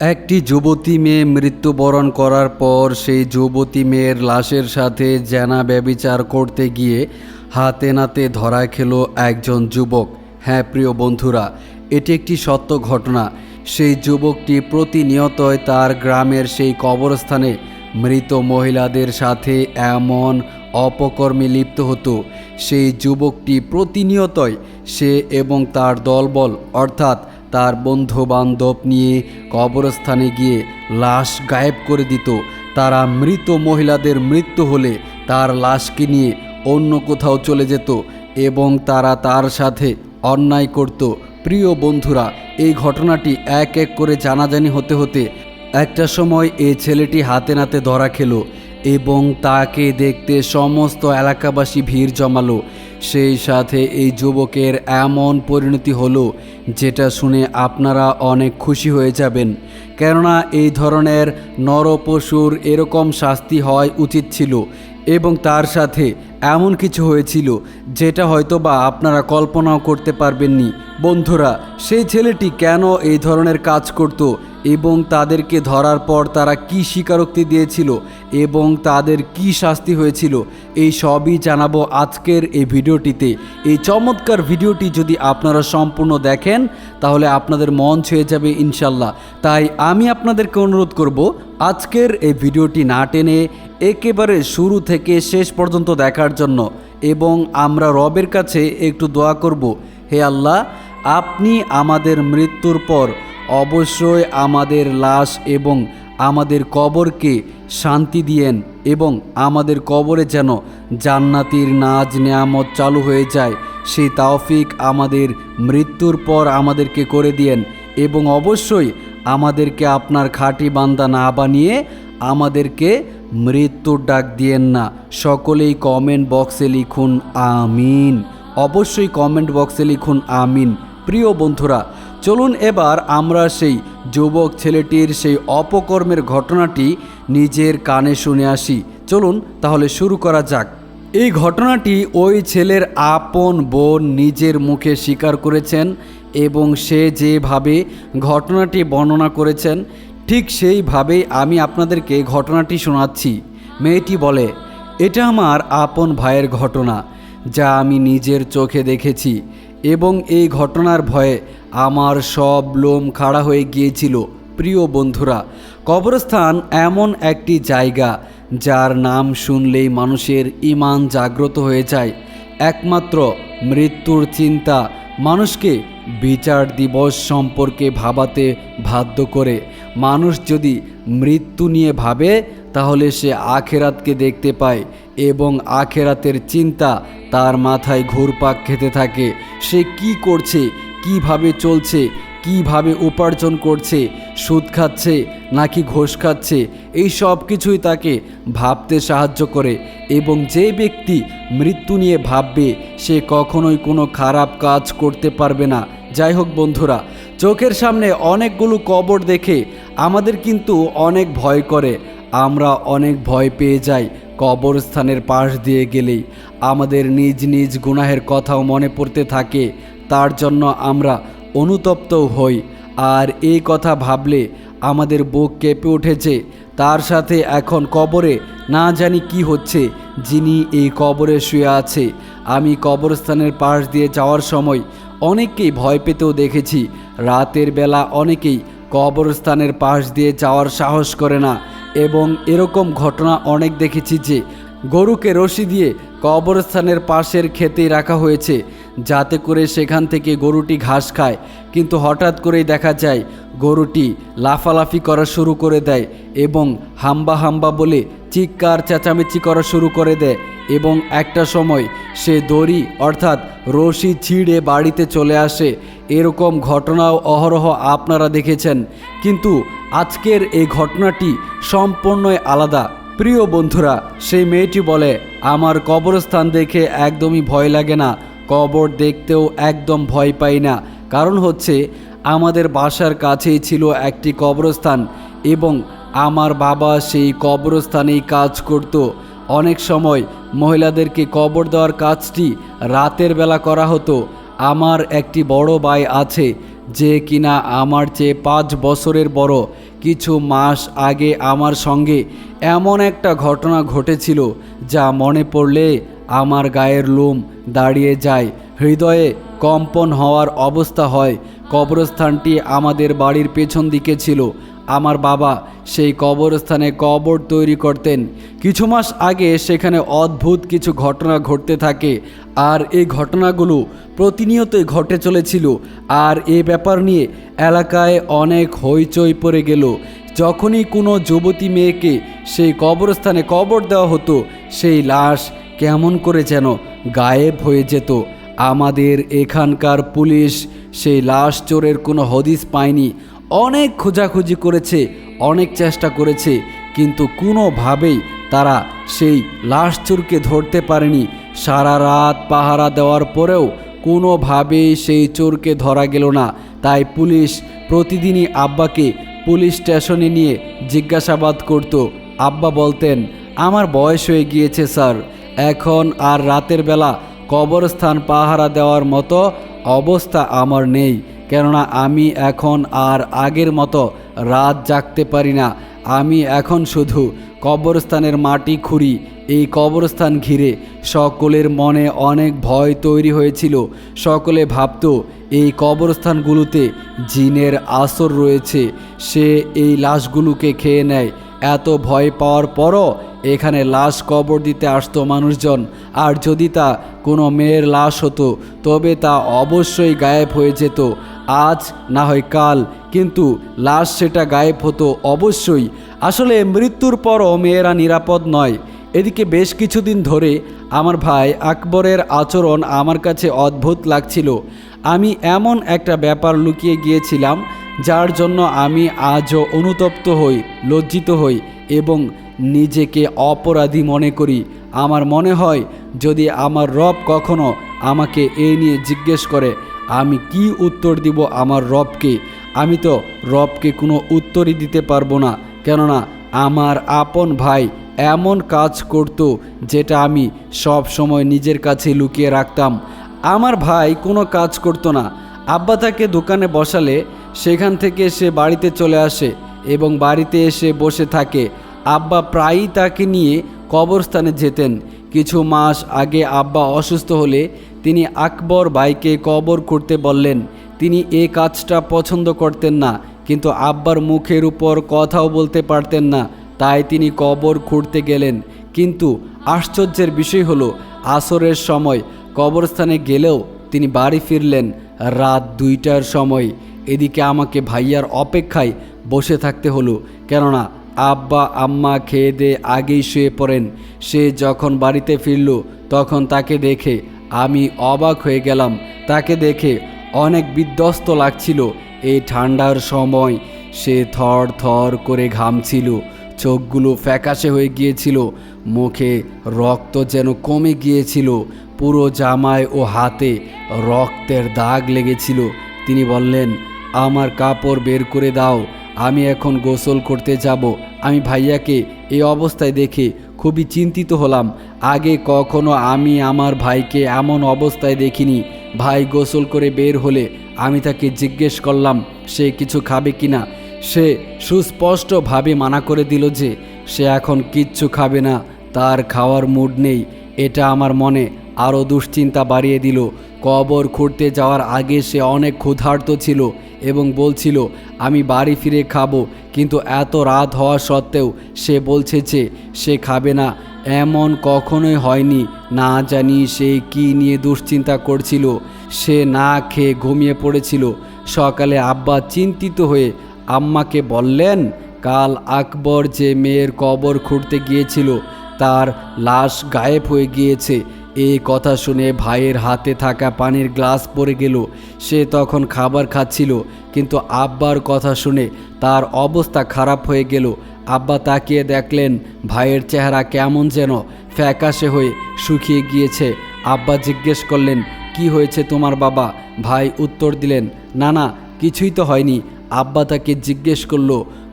একটি যুবতী মেয়ে মৃত্যুবরণ করার পর সেই যুবতী মেয়ের লাশের সাথে জেনা ব্যবিচার করতে গিয়ে হাতে নাতে ধরা খেলো একজন যুবক। হ্যাঁ প্রিয় বন্ধুরা, এটি একটি সত্য ঘটনা। সেই যুবকটি প্রতিনিয়তই তার গ্রামের সেই কবরস্থানে মৃত মহিলাদের সাথে এমন অপকর্মে লিপ্ত হতো। সেই যুবকটি প্রতিনিয়তই সে এবং তার দলবল, অর্থাৎ তার বন্ধু বান্ধব নিয়ে কবরস্থানে গিয়ে লাশ গায়েব করে দিত। তারা মৃত মহিলাদের মৃত্যু হলে তার লাশকে নিয়ে অন্য কোথাও চলে যেত এবং তারা তার সাথে অন্যায় করত। প্রিয় বন্ধুরা, এই ঘটনাটি এক এক করে জানাজানি হতে হতে একটা সময় এই ছেলেটি হাতে নাতে ধরা খেলো এবং তাকে দেখতে সমস্ত এলাকাবাসী ভিড় জমালো। সেই সাথে এই যুবকের এমন পরিণতি হলো যেটা শুনে আপনারা অনেক খুশি হয়ে যাবেন। কেননা এই ধরনের নরপশুর এরকম শাস্তি হয় উচিত ছিল। এবং তার সাথে এমন কিছু হয়েছিল যেটা হয়তো বা আপনারা কল্পনাও করতে পারবেননি। বন্ধুরা, সেই ছেলেটি কেন এই ধরনের কাজ করত এবং তাদেরকে ধরার পর তারা কি স্বীকারোক্তি দিয়েছিল এবং তাদের কি শাস্তি হয়েছিল, এই সবই জানাব আজকের এই ভিডিওটিতে। এই চমৎকার ভিডিওটি যদি আপনারা সম্পূর্ণ দেখেন, তাহলে আপনাদের মন ছুঁয়ে যাবে ইনশাল্লাহ। তাই আমি আপনাদেরকে অনুরোধ করব, আজকের এই ভিডিওটি না টেনে একেবারে শুরু থেকে শেষ পর্যন্ত দেখার জন্য এবং আমরা রবের কাছে একটু দোয়া করব, হে আল্লাহ, আপনি আমাদের মৃত্যুর পর অবশ্যই আমাদের লাশ এবং আমাদের কবরকে শান্তি দিয়েন এবং আমাদের কবরে যেন জান্নাতির নাজ নেয়ামত চালু হয়ে যায়, সেই তাওফিক আমাদের মৃত্যুর পর আমাদেরকে করে দিয়েন এবং অবশ্যই আমাদেরকে আপনার খাঁটি বান্দা না বানিয়ে আমাদেরকে মৃত্যুর ডাক দিয়েন না। সকলেই কমেন্ট বক্সে লিখুন আমিন। অবশ্যই কমেন্ট বক্সে লিখুন আমিন। প্রিয় বন্ধুরা, চলুন এবার আমরা সেই যুবক ছেলেটির সেই অপকর্মের ঘটনাটি নিজের কানে শুনে আসি। চলুন তাহলে শুরু করা যাক। এই ঘটনাটি ওই ছেলের আপন বোন নিজের মুখে স্বীকার করেছেন এবং সে যেভাবে ঘটনাটি বর্ণনা করেছেন ঠিক সেইভাবেই আমি আপনাদেরকে ঘটনাটি শোনাচ্ছি। মেয়েটি বলে, এটা আমার আপন ভাইয়ের ঘটনা, যা আমি নিজের চোখে দেখেছি এবং এই ঘটনার ভয়ে আমার সব লোম খাড়া হয়ে গিয়েছিল। প্রিয় বন্ধুরা, কবরস্থান এমন একটি জায়গা, যার নাম শুনলেই মানুষের ইমান জাগ্রত হয়ে যায়। একমাত্র মৃত্যুর চিন্তা মানুষকে বিচার দিবস সম্পর্কে ভাবাতে বাধ্য করে। মানুষ যদি মৃত্যু নিয়ে ভাবে, তাহলে সে আখেরাতকে দেখতে পায় এবং আখেরাতের চিন্তা তার মাথায় ঘুরপাক খেতে থাকে। সে কি করছে, কীভাবে চলছে, কীভাবে উপার্জন করছে, সুদ খাচ্ছে নাকি ঘোষ খাচ্ছে, এই সব কিছুই তাকে ভাবতে সাহায্য করে এবং যে ব্যক্তি মৃত্যু নিয়ে ভাববে, সে কখনোই কোনো খারাপ কাজ করতে পারবে না। যাই হোক বন্ধুরা, চোখের সামনে অনেকগুলো কবর দেখে আমাদের কিন্তু অনেক ভয় করে। আমরা অনেক ভয় পেয়ে যাই কবরস্থানের পাশ দিয়ে গেলেই। আমাদের নিজ নিজ গুনাহের কথাও মনে পড়তে থাকে, তার জন্য আমরা অনুতপ্ত হই। আর এই কথা ভাবলে আমাদের বুক কেঁপে উঠেছে, তার সাথে এখন কবরে না জানি কি হচ্ছে, যিনি এই কবরে শুয়ে আছে। আমি কবরস্থানের পাশ দিয়ে যাওয়ার সময় অনেককেই ভয় পেতেও দেখেছি। রাতের বেলা অনেকেই কবরস্থানের পাশ দিয়ে যাওয়ার সাহস করে না এবং এরকম ঘটনা অনেক দেখেছি যে গরুকে রশি দিয়ে কবরস্থানের পাশের খেতে রাখা হয়েছে। যাতে করে সেখান থেকে গরুটি ঘাস খায়। কিন্তু হঠাৎ করেই দেখা যায় গরুটি লাফালাফি করা শুরু করে দেয় এবং হাম্বা হাম্বা বলে চিৎকার, চেঁচামেচি করা শুরু করে দেয় এবং একটা সময় সে দড়ি, অর্থাৎ রশি ছিঁড়ে বাড়িতে চলে আসে। এরকম ঘটনাও অহরহ আপনারা দেখেছেন। কিন্তু আজকের এই ঘটনাটি সম্পূর্ণই আলাদা। প্রিয় বন্ধুরা, সেই মেয়েটি বলে, আমার কবরস্থান দেখে একদমই ভয় লাগে না। কবর দেখতেও একদম ভয় পাই না। কারণ হচ্ছে আমাদের বাসার কাছেই ছিল একটি কবরস্থান এবং আমার বাবা সেই কবরস্থানেই কাজ করত। অনেক সময় মহিলাদেরকে কবর দেওয়ার কাজটি রাতের বেলা করা হতো। আমার একটি বড় ভাই আছে যে কিনা আমার চেয়ে পাঁচ বছরের বড়। কিছু মাস আগে আমার সঙ্গে এমন একটা ঘটনা ঘটেছিল যা মনে পড়লে আমার গায়ের লোম দাঁড়িয়ে যায়। হৃদয়ে কম্পন হওয়ার অবস্থা হয়। কবরস্থানটি আমাদের বাড়ির পেছন দিকে ছিল। আমার বাবা সেই কবরস্থানে কবর তৈরি করতেন। কিছু মাস আগে সেখানে অদ্ভুত কিছু ঘটনা ঘটতে থাকে আর এই ঘটনাগুলো প্রতিনিয়তই ঘটে চলেছিল আর এ ব্যাপার নিয়ে এলাকায় অনেক হইচই পড়ে গেল। যখনই কোনো যুবতী মেয়েকে সেই কবরস্থানে কবর দেওয়া হতো, সেই লাশ কেমন করে যেন গায়েব হয়ে যেত। আমাদের এখানকার পুলিশ সেই লাশ চোরের কোনো হদিস পায়নি। অনেক খোঁজাখুঁজি করেছে, অনেক চেষ্টা করেছে, কিন্তু কোনোভাবেই তারা সেই লাশ চোরকে ধরতে পারেনি। সারা রাত পাহারা দেওয়ার পরেও কোনোভাবেই সেই চোরকে ধরা গেল না। তাই পুলিশ প্রতিদিনই আব্বাকে পুলিশ স্টেশনে নিয়ে জিজ্ঞাসাবাদ করত। আব্বা বলতেন, আমার বয়স হয়ে গিয়েছে, স্যার। এখন আর রাতের বেলা কবরস্থান পাহারা দেওয়ার মতো অবস্থা আমার নেই, কেননা আমি এখন আর আগের মতো রাত জাগতে পারি না। আমি এখন শুধু কবরস্থানের মাটি খুঁড়ি, এই কবরস্থান ঘিরে সকলের মনে অনেক ভয় তৈরি হয়েছিল। সকলে ভাবত, এই কবরস্থানগুলোতে জিনের আসর রয়েছে, সে এই লাশগুলোকে খেয়ে নেয়। এত ভয় পাওয়ার পরও এখানে লাশ কবর দিতে আসতো মানুষজন। আর যদি তা কোনো মেয়ের লাশ হতো, তবে তা অবশ্যই গায়েব হয়ে যেত। আজ না হয় কাল, কিন্তু লাশ সেটা গায়েব হতো অবশ্যই। আসলে মৃত্যুর পরও মেয়েরা নিরাপদ নয়। এদিকে বেশ কিছুদিন ধরে আমার ভাই আকবরের আচরণ আমার কাছে অদ্ভুত লাগছিল। আমি এমন একটা ব্যাপার লুকিয়ে গিয়েছিলাম, যার জন্য আমি আজও অনুতপ্ত হই, লজ্জিত হই এবং নিজেকে অপরাধী মনে করি। আমার মনে হয়, যদি আমার রব কখনো আমাকে এই নিয়ে জিজ্ঞেস করে, আমি কি উত্তর দিব আমার রবকে? আমি তো রবকে কোনো উত্তরই দিতে পারব না, কেননা আমার আপন ভাই এমন কাজ করত যেটা আমি সব সময় নিজের কাছে লুকিয়ে রাখতাম। আমার ভাই কোনো কাজ করতো না। আব্বা তাকে দোকানে বসালে, সেখান থেকে সে বাড়িতে চলে আসে এবং বাড়িতে এসে বসে থাকে। আব্বা প্রায়ই তাকে নিয়ে কবরস্থানে যেতেন। কিছু মাস আগে আব্বা অসুস্থ হলে তিনি আকবর ভাইকে কবর করতে বললেন, তিনি এ কাজটা পছন্দ করতেন না, কিন্তু আব্বার মুখের উপর কথাও বলতে পারতেন না, তাই তিনি কবর খুঁড়তে গেলেন। কিন্তু আশ্চর্যের বিষয় হলো, আসরের সময় কবরস্থানে গেলেও তিনি বাড়ি ফিরলেন রাত দুইটার সময়। এদিকে আমাকে ভাইয়ার অপেক্ষায় বসে থাকতে হলো, কেননা আব্বা, আম্মা খেয়ে দিয়ে আগেই শুয়ে পড়েন। সে যখন বাড়িতে ফিরল, তখন তাকে দেখে আমি অবাক হয়ে গেলাম। তাকে দেখে অনেক বিধ্বস্ত লাগছিল এই ঠান্ডার সময়। সে থর থর করে ঘামছিল, চোখগুলো ফ্যাকাশে হয়ে গিয়েছিল, মুখে রক্ত যেন কমে গিয়েছিল, পুরো জামায় ও হাতে রক্তের দাগ লেগেছিল। তিনি বললেন, আমার কাপড় বের করে দাও আমি এখন গোসল করতে যাব। আমি ভাইয়াকে এই অবস্থায় দেখে খুবই চিন্তিত হলাম। আগে কখনো আমি আমার ভাইকে এমন অবস্থায় দেখিনি। ভাই গোসল করে বের হলে আমি তাকে জিজ্ঞেস করলাম, সে কিছু খাবে কিনা? সে সুস্পষ্টভাবে মানা করে দিল যে, সে এখন কিচ্ছু খাবে না। তার খাওয়ার মুড নেই। এটা আমার মনে আরও দুশ্চিন্তা বাড়িয়ে দিল। কবর খুঁড়তে যাওয়ার আগে সে অনেক ক্ষুধার্ত ছিল এবং বলছিল, আমি বাড়ি ফিরে খাব। কিন্তু এত রাত হওয়া সত্ত্বেও সে বলছে যে, সে খাবে না। এমন কখনোই হয়নি। না জানি সে কি নিয়ে দুশ্চিন্তা করছিল। সে না খেয়ে ঘুমিয়ে পড়েছিল। সকালে আব্বা চিন্তিত হয়ে, আম্মাকে বললেন, কাল আকবর যে মেয়ের কবর খুঁড়তে গিয়েছিল, তার লাশ গায়েব হয়ে গিয়েছে। এই কথা শুনে ভাইয়ের হাতে থাকা পানির গ্লাস পড়ে গেল। সে তখন খাবার খাচ্ছিল, কিন্তু আব্বার কথা শুনে তার অবস্থা খারাপ হয়ে গেল। আব্বা তাকিয়ে দেখলেন, ভাইয়ের চেহারা কেমন যেন ফ্যাকাশে হয়ে শুকিয়ে গিয়েছে। আব্বা জিজ্ঞেস করলেন, কি হয়েছে তোমার বাবা? ভাই উত্তর দিলেন, না না, কিছুই তো হয়নি। আব্বা তাকে জিজ্ঞেস করল,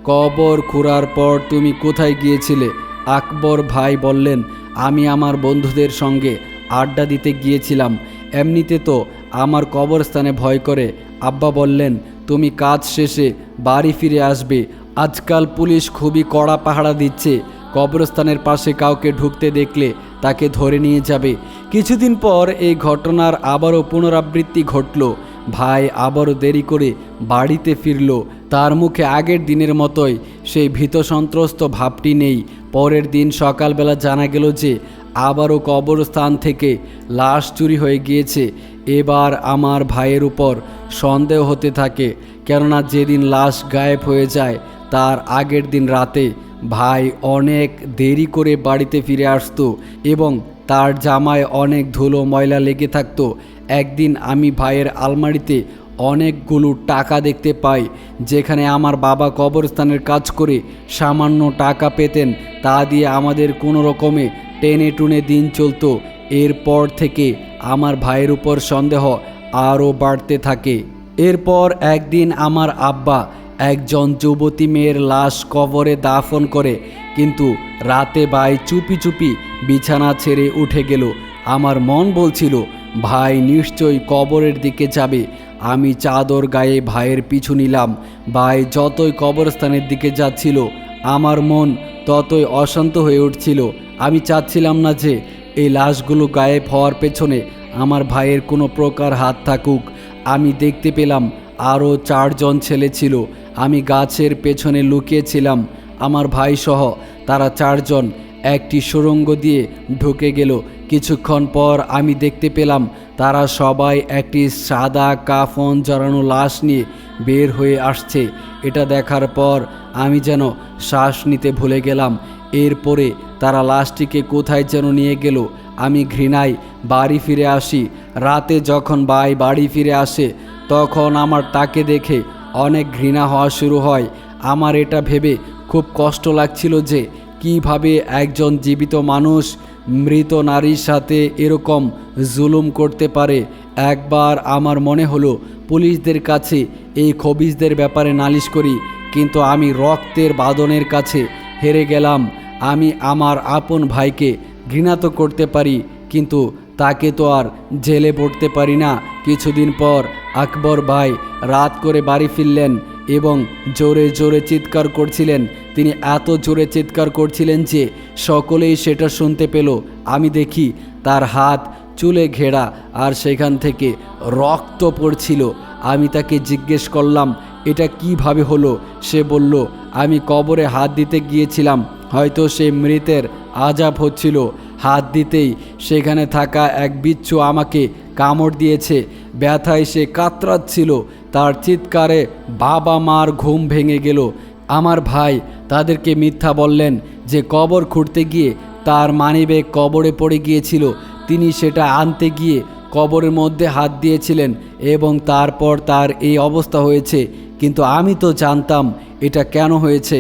কবর খুঁড়ার পর তুমি কোথায় গিয়েছিলে? আকবর ভাই বললেন, আমি আমার বন্ধুদের সঙ্গে আড্ডা দিতে গিয়েছিলাম। এমনিতে তো আমার কবরস্থানে ভয় করে। আব্বা বললেন, তুমি কাজ শেষে বাড়ি ফিরে আসবে। আজকাল পুলিশ খুবই কড়া পাহারা দিচ্ছে। কবরস্থানের পাশে কাউকে ঢুকতে দেখলে তাকে ধরে নিয়ে যাবে। কিছুদিন পর এই ঘটনার আবারও পুনরাবৃত্তি ঘটল। ভাই আবারও দেরি করে বাড়িতে ফিরল। তার মুখে আগের দিনের মতোই সেই ভীত সন্ত্রস্ত ভাবটি নেই। পরের দিন সকালবেলা জানা গেল যে আবারও কবরস্থান থেকে লাশ চুরি হয়ে গিয়েছে। এবার আমার ভাইয়ের উপর সন্দেহ হতে থাকে, কেননা যেদিন লাশ গায়েব হয়ে যায়, তার আগের দিন রাতে ভাই অনেক দেরি করে বাড়িতে ফিরে আসতো এবং তার জামায় অনেক ধুলো ময়লা লেগে থাকতো। একদিন আমি ভাইয়ের আলমারিতে অনেকগুলো টাকা দেখতে পাই, যেখানে আমার বাবা কবরস্থানের কাজ করে সামান্য টাকা পেতেন, তা দিয়ে আমাদের কোনো রকমে টেনে টুনে দিন চলতো। এরপর থেকে আমার ভাইয়ের উপর সন্দেহ আরও বাড়তে থাকে। এরপর একদিন আমার আব্বা একজন যুবতী মেয়ের লাশ কবরে দাফন করে, কিন্তু রাতে ভাই চুপি চুপি বিছানা ছেড়ে উঠে গেল। আমার মন বলছিল, ভাই নিশ্চয়ই কবরের দিকে যাবে। আমি চাদর গায়ে ভাইয়ের পিছু নিলাম। ভাই যতই কবরস্থানের দিকে যাচ্ছিল, আমার মন ততই অশান্ত হয়ে উঠছিল। আমি চাচ্ছিলাম না যে এই লাশগুলো গায়েব হওয়ার পেছনে আমার ভাইয়ের কোনো প্রকার হাত থাকুক। আমি দেখতে পেলাম আরও চারজন ছেলে ছিল। আমি গাছের পেছনে লুকিয়েছিলাম। আমার ভাইসহ তারা চারজন একটি সুড়ঙ্গ দিয়ে ঢুকে গেল। কিছুক্ষণ পর আমি দেখতে পেলাম, তারা সবাই একটি সাদা কাফন জড়ানো লাশ নিয়ে বের হয়ে আসছে। এটা দেখার পর আমি যেন শ্বাস নিতে ভুলে গেলাম। এরপরে তারা লাশটিকে কোথায় যেন নিয়ে গেল। আমি ঘৃণায় বাড়ি ফিরে আসি। রাতে যখন ভাই বাড়ি ফিরে আসে, তখন আমার তাকে দেখে অনেক ঘৃণা হওয়া শুরু হয়। আমার এটা ভেবে খুব কষ্ট লাগছিল যে কীভাবে একজন জীবিত মানুষ মৃত নারীর সাথে এরকম জুলুম করতে পারে? একবার আমার মনে হলো, পুলিশদের কাছে এই খবিজদের ব্যাপারে নালিশ করি, কিন্তু আমি রক্তের বাদনের কাছে হেরে গেলাম। আমি আমার আপন ভাইকে ঘৃণাত করতে পারি, কিন্তু তাকে তো আর জেলে পড়তে পারি না। কিছুদিন পর আকবর ভাই রাত করে বাড়ি ফিরলেন। এবং জোরে জোরে চিৎকার করছিলেন। তিনি এত জোরে চিৎকার করছিলেন যে সকলেই সেটা শুনতে পেল। আমি দেখি তার হাত চুলে ঘেরা আর সেখান থেকে রক্ত পড়ছিল। আমি তাকে জিজ্ঞেস করলাম, এটা কীভাবে হলো? সে বলল, আমি কবরে হাত দিতে গিয়েছিলাম। হয়তো সে মৃতের আজাব হচ্ছিল। হাত দিতেই সেখানে থাকা এক বিচ্ছু আমাকে কামড় দিয়েছে। ব্যথায় সে কাতরাচ্ছিল। তার চিৎকারে বাবা মার ঘুম ভেঙে গেল। আমার ভাই তাদেরকে মিথ্যা বললেন যে কবর খুঁড়তে গিয়ে তার মানিব্যাগ কবরে পড়ে গিয়েছিল। তিনি সেটা আনতে গিয়ে কবরের মধ্যে হাত দিয়েছিলেন এবং তারপর তার এই অবস্থা হয়েছে। কিন্তু আমি তো জানতাম এটা কেন হয়েছে।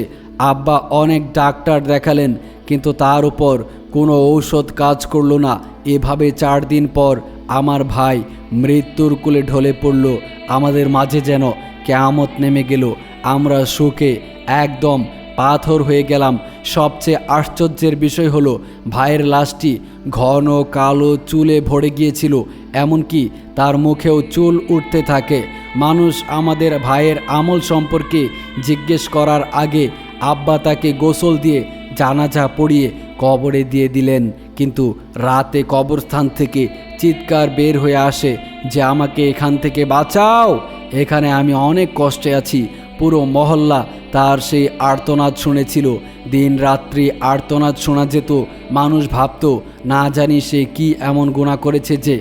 আব্বা অনেক ডাক্তার দেখালেন, কিন্তু তার উপর কোনো ঔষধ কাজ করল না। এভাবে চার দিন পর আমার ভাই মৃত্যুর কুলে ঢলে পড়ল। আমাদের মাঝে যেন কেয়ামত নেমে গেল। আমরা সুখে একদম পাথর হয়ে গেলাম। সবচেয়ে আশ্চর্যের বিষয় হলো, ভাইয়ের লাশটি ঘন কালো চুলে ভরে গিয়েছিল, এমনকি তার মুখেও চুল উঠতে থাকে। মানুষ আমাদের ভাইয়ের আমল সম্পর্কে জিজ্ঞেস করার আগে আব্বা তাকে গোসল দিয়ে জানাজা পড়িয়ে কবরে দিয়ে দিলেন, কিন্তু রাতে কবরস্থান থেকে চিৎকার বের হয়ে আসে যে, আমাকে এখান থেকে বাঁচাও, এখানে আমি অনেক কষ্টে আছি। পুরো মহল্লা তার সেই আর্তনাদ শুনেছিল। দিন রাত্রি আর্তনাদ শোনা যেত, মানুষ ভাবতো, না জানি সে কি এমন গুণা করেছে যে,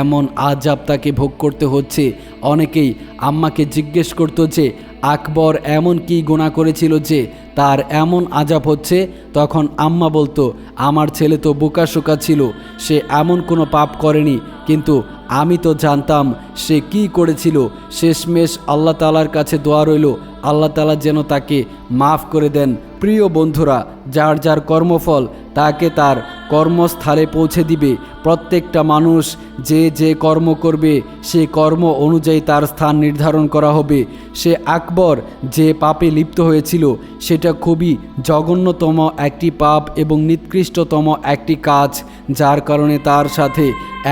এমন আজাব তাকে ভোগ করতে হচ্ছে। অনেকেই আম্মাকে জিজ্ঞেস করতো যে আকবর এমন কি গোনা করেছিল যে তার এমন আজাব হচ্ছে? তখন আম্মা বলতো, আমার ছেলে তো বোকাশোকা ছিল, সে এমন কোনো পাপ করেনি, কিন্তু আমি তো জানতাম সে কি করেছিল। শেষমেশ আল্লাহ তালার কাছে দোয়া রইল, আল্লাহ তালা যেন তাকে মাফ করে দেন। প্রিয় বন্ধুরা, যার যার কর্মফল, তাকে তার কর্মস্থলে পৌঁছে দিবে। প্রত্যেকটা মানুষ যে যে কর্ম করবে, সে কর্ম অনুযায়ী তার স্থান নির্ধারণ করা হবে। সে আকবর যে পাপে লিপ্ত হয়েছিল, সেটা খুবই জঘন্যতম একটি পাপ এবং নিকৃষ্টতম একটি কাজ, যার কারণে তার সাথে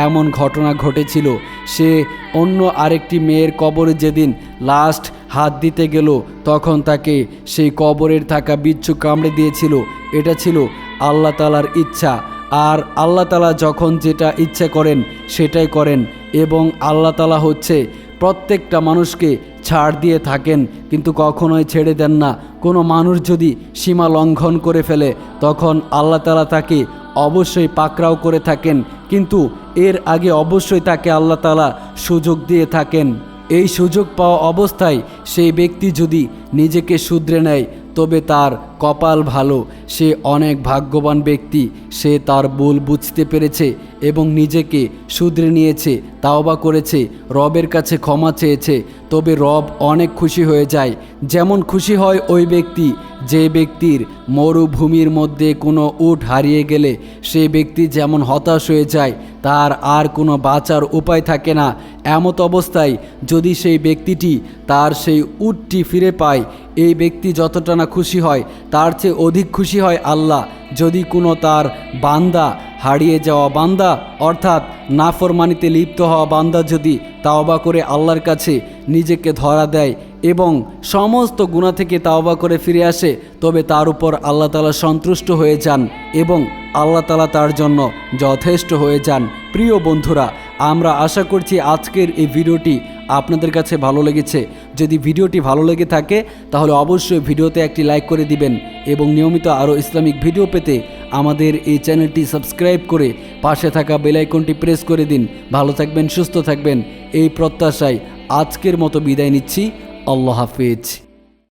এমন ঘটনা ঘটেছিল। সে অন্য আরেকটি মেয়ের কবরে যেদিন লাস্ট হাত দিতে গেল, তখন তাকে সেই কবরের থাকা বিচ্ছু কামড়ে দিয়েছিল। এটা ছিল আল্লাহ তালার ইচ্ছা। আর আল্লাহ তালা যখন যেটা ইচ্ছে করেন, সেটাই করেন। এবং আল্লাহ তালা হচ্ছে প্রত্যেকটা মানুষকে ছাড় দিয়ে থাকেন, কিন্তু কখনোই ছেড়ে দেন না। কোনো মানুষ যদি সীমা লঙ্ঘন করে ফেলে, তখন আল্লাহ তালা তাকে অবশ্যই পাকড়াও করে থাকেন। কিন্তু এর আগে অবশ্যই তাকে আল্লাহ তালা সুযোগ দিয়ে থাকেন। এই সুযোগ পাওয়া অবস্থায় সেই ব্যক্তি যদি নিজেকে শুধরে নেয়, তবে তার কপাল ভালো, সে অনেক ভাগ্যবান ব্যক্তি, সে তার ভুল বুঝতে পেরেছে এবং নিজেকে শুধরে নিয়েছে, তাওবা করেছে, রবের কাছে ক্ষমা চেয়েছে, তবে রব অনেক খুশি হয়ে যায়। যেমন খুশি হয় ওই ব্যক্তি, যে ব্যক্তির মরুভূমির মধ্যে কোনো উট হারিয়ে গেলে, সে ব্যক্তি যেমন হতাশ হয়ে যায়, তার আর কোনো বাঁচার উপায় থাকে না। এমত অবস্থায় যদি সেই ব্যক্তিটি তার সেই উটটি ফিরে পায়, এই ব্যক্তি যতটা না খুশি হয় তার চেয়ে অধিক খুশি হয় আল্লাহ। যদি কোনো তার বান্দা হারিয়ে যাওয়া বান্দা, অর্থাৎ নাফরমানিতে লিপ্ত হওয়া বান্দা যদি তাওবা করে আল্লাহর কাছে নিজেকে ধরা দেয় এবং সমস্ত গুণা থেকে তাওবা করে ফিরে আসে, তবে তার উপর আল্লাহ তালা সন্তুষ্ট হয়ে যান এবং আল্লাহ তালা তার জন্য যথেষ্ট হয়ে যান। প্রিয় বন্ধুরা আমরা আশা করছি আজকের এই ভিডিওটি আপনাদের কাছে ভালো লেগেছে। যদি ভিডিওটি ভালো লেগে থাকে, তাহলে অবশ্যই ভিডিওতে একটি লাইক করে দিবেন এবং নিয়মিত আরও ইসলামিক ভিডিও পেতে আমাদের এই চ্যানেলটি সাবস্ক্রাইব করে পাশে থাকা বেলাইকনটি প্রেস করে দিন। ভালো থাকবেন, সুস্থ থাকবেন, এই প্রত্যাশায় আজকের মতো বিদায় নিচ্ছি। আল্লাহ হাফিজ।